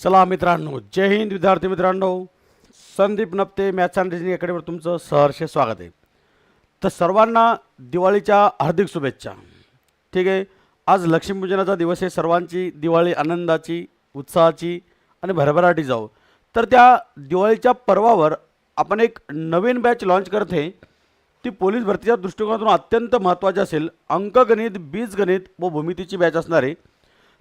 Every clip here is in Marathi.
चला मित्रांनो जय हिंद विद्यार्थी मित्रांनो. Sandeep Napte maths and reasoning अकॅडमीवर तुमचं सहर्ष स्वागत आहे. तर सर्वांना दिवाळीच्या हार्दिक शुभेच्छा. ठीक आहे आज लक्ष्मीपूजनाचा दिवस आहे सर्वांची दिवाळी आनंदाची उत्साहाची आणि भरभराटी जाऊ तर त्या दिवाळीच्या पर्वावर आपण एक नवीन बॅच लॉन्च करते ती पोलीस भरतीच्या दृष्टिकोनातून अत्यंत महत्त्वाची असेल. अंकगणित बीजगणित व भूमितीची बॅच असणार आहे.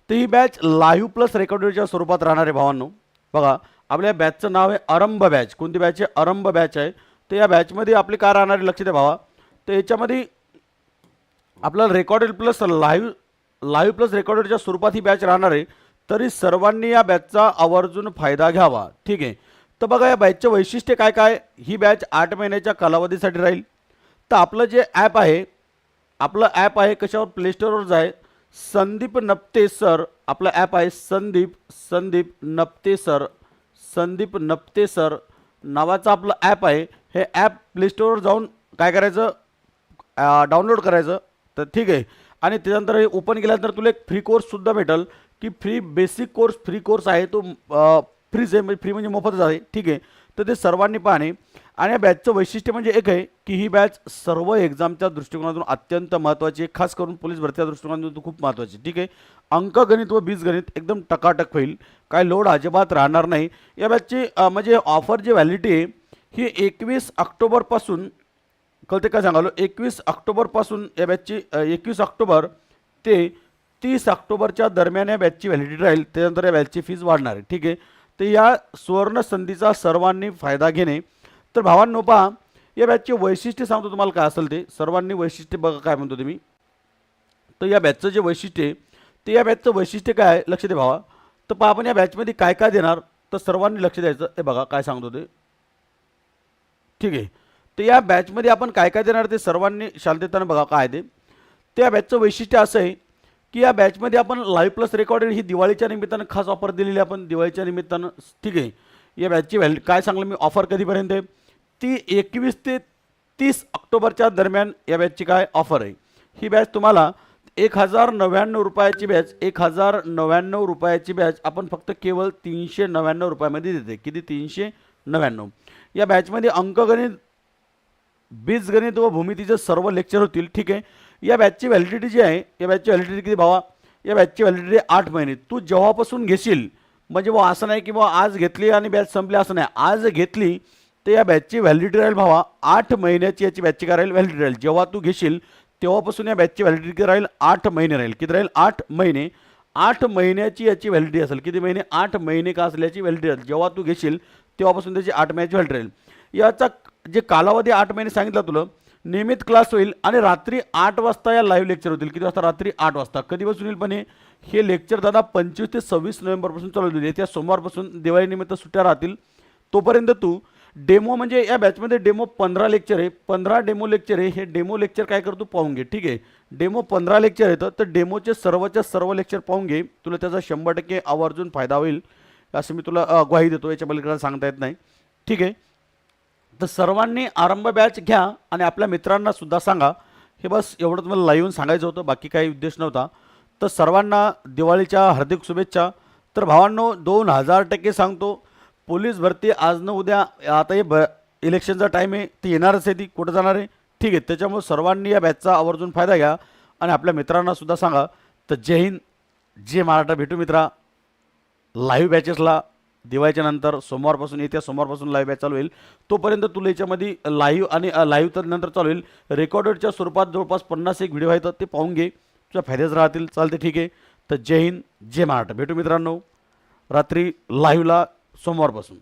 तर ही बॅच लाईव्ह प्लस रेकॉर्डेडच्या स्वरूपात राहणार आहे भावांनो. बघा आपल्या बॅचचं नाव आहे आरंभ बॅच कोणती बॅच आहे? आरंभ बॅच आहे. तर या बॅचमध्ये आपली काय राहणार आहे? लक्ष द्या भावा. तर याच्यामध्ये आपल्याला recorded plus live live plus रेकॉर्डेडच्या स्वरूपात ही बॅच राहणार आहे. तरी सर्वांनी या बॅचचा आवर्जून फायदा घ्यावा. ठीक आहे? तर बघा या बॅचचं वैशिष्ट्य काय काय? ही बॅच आठ महिन्याच्या कालावधीसाठी राहील. तर आपलं जे ॲप आहे आपलं ॲप आहे कशावर? प्लेस्टोरवर जाय संदीप नप्ते सर आपला ॲप आहे संदीप संदीप नप्ते सर संदीप नप्ते सर नावाचं आपलं ॲप आहे. हे ॲप प्लेस्टोरवर जाऊन काय करायचं? डाउनलोड करायचं. तर ठीक आहे. आणि त्याच्यानंतर हे ओपन केल्यानंतर तुला एक फ्री कोर्ससुद्धा भेटेल की free basic course free course आहे तो फ्रीच आहे म्हणजे फ्री म्हणजे मोफतच आहे. ठीक आहे. तर ते सर्वांनी पाहणे. आणि या बॅचचं वैशिष्ट्य म्हणजे एक आहे की ही बॅच सर्व एक्झामच्या दृष्टिकोनातून अत्यंत महत्त्वाची आहे. खास करून पोलीस भरतीच्या दृष्टिकोनातून खूप महत्त्वाची ठीक आहे? अंकगणित व बीजगणित एकदम टकाटक होईल. काय लोड अजिबात राहणार नाही. या बॅचची म्हणजे ऑफर जी व्हॅलिडिटी आहे ही एकवीस ऑक्टोबरपासून कळते काय सांगालो एकवीस ऑक्टोबरपासून या बॅचची एकवीस ऑक्टोबर ते तीस ऑक्टोबरच्या दरम्यान या बॅचची व्हॅलिडिटी राहील. त्यानंतर या बॅचची फीज वाढणार आहे. ठीक आहे? तर या सुवर्ण संधीचा सर्वांनी फायदा घेणे तर भावांनो पहा या बॅचचे वैशिष्ट्य सांगतो तुम्हाला काय असेल ते. सर्वांनी वैशिष्ट्य बघा काय म्हणतो तुम्ही. तर या बॅचचं जे वैशिष्ट्य आहे ते या बॅचचं वैशिष्ट्य काय आहे? लक्ष दे भावा. तर पहा आपण या बॅचमध्ये काय काय देणार? तर सर्वांनी लक्ष द्यायचं. हे बघा काय सांगतो ते. ठीक आहे. तर या बॅचमध्ये आपण काय काय देणार? ते सर्वांनी शांततेनं बघा काय ते. त्या बॅचचं वैशिष्ट्य असं आहे की या बॅचमध्ये आपण लाईव्ह प्लस रेकॉर्डेड ही दिवाळीच्या निमित्तानं खास ऑफर दिलेली आहे आपण. दिवाळीच्या निमित्तानं ठीक आहे. या बॅचची व्हॅल्यू काय सांगलं मी? ऑफर कधीपर्यंत आहे? ती एकवीस ते तीस ऑक्टोबरच्या दरम्यान या बॅचची काय ऑफर आहे? ही बॅच तुम्हाला एक हजार नव्याण्णव रुपयाची बॅच एक हजार नव्याण्णव रुपयाची बॅच आपण फक्त केवळ तीनशे नव्याण्णव रुपयामध्ये देते. किती? तीनशे नव्याण्णव. या बॅचमध्ये अंकगणित बीजगणित व भूमितीचे सर्व लेक्चर होतील. ठीक आहे? या बॅचची व्हॅलिडिटी जी आहे या बॅचची व्हॅलिडिटी किती भावा? या बॅचची व्हॅलिडिटी आठ महिने. तू जेव्हापासून घेशील म्हणजे बुवा असं नाही की बुवा आज घेतली आणि बॅच संपली असं नाही. आज घेतली तर या बॅचची व्हॅलिडिटी राहील भावा. आठ महिन्याची याची बॅचची काय राहील व्हॅलिडिटी राहील. जेव्हा तू घेशील तेव्हापासून या बॅचची व्हॅलिडिटी राहील? आठ महिने राहील. किती राहील? आठ महिने. आठ महिन्याची याची व्हॅलिडिटी असेल. किती महिने? आठ महिने का असल्याची व्हॅलिडिटी राहील जेव्हा तू घेशील तेव्हापासून त्याची आठ महिन्याची व्हॅलिडिटी राहील. याचा जे कालावधी आठ महिने सांगितलं तुला नियमित क्लास होईल आणि रात्री आठ वाजता या लाईव्ह लेक्चर होतील. किती वाजता? रात्री आठ वाजता. कधीपासून येईल पण? हे लेक्चर दादा पंचवीस ते सव्वीस नोव्हेंबरपासून चालू होईल येत्या सोमवारपासून दिवाळीनिमित्त सुट्ट्या राहतील. तोपर्यंत तू डेमो म्हणजे या बॅचमध्ये डेमो पंधरा लेक्चर आहे. पंधरा डेमो लेक्चर आहे. हे डेमो लेक्चर काय करतो पाहून घे. ठीक आहे? डेमो पंधरा लेक्चर येतं तर डेमोचे सर्वच्या सर्व लेक्चर पाहून घे. तुला त्याचा शंभर टक्के आवर्जून फायदा होईल. असं मी तुला ग्वाही देतो. याच्या पलीकडे सांगता येत नाही. ठीक आहे? तर सर्वांनी आरंभ बॅच घ्या आणि आपल्या मित्रांना सुद्धा सांगा. हे बस एवढं तुम्हाला लाईव्ह सांगायचं होतं. बाकी काही उद्देश नव्हता. तर सर्वांना दिवाळीच्या हार्दिक शुभेच्छा. तर भावांनो दोन हजार टक्के सांगतो. पोलीस भरती आज न उद्या आता हे ब इलेक्शनचा टाईम आहे ती येणारच आहे ती. कुठं जाणार आहे? ठीक आहे त्याच्यामुळे सर्वांनी या बॅचचा आवर्जून फायदा घ्या. आणि आपल्या मित्रांना सुद्धा सांगा. तर जय हिंद जय महाराष्ट्र. भेटू मित्रा. लाईव्ह बॅचेसला दिवाळीच्या नंतर सोमवारपासून येत्या सोमवारपासून लाईव्ह बॅच चालू होईल. तोपर्यंत तुला याच्यामध्ये लाईव्ह आणि लाईव्ह तर नंतर चालू होईल. रेकॉर्डेडच्या स्वरूपात जवळपास पन्नास एक व्हिडिओ आहेत ते पाहून घे. तुझ्या फायदेच राहतील चालते ठीक आहे. तर जय हिंद जय महाराष्ट्र. भेटू मित्रांनो. रात्री लाईव्हला सोमवारपासून.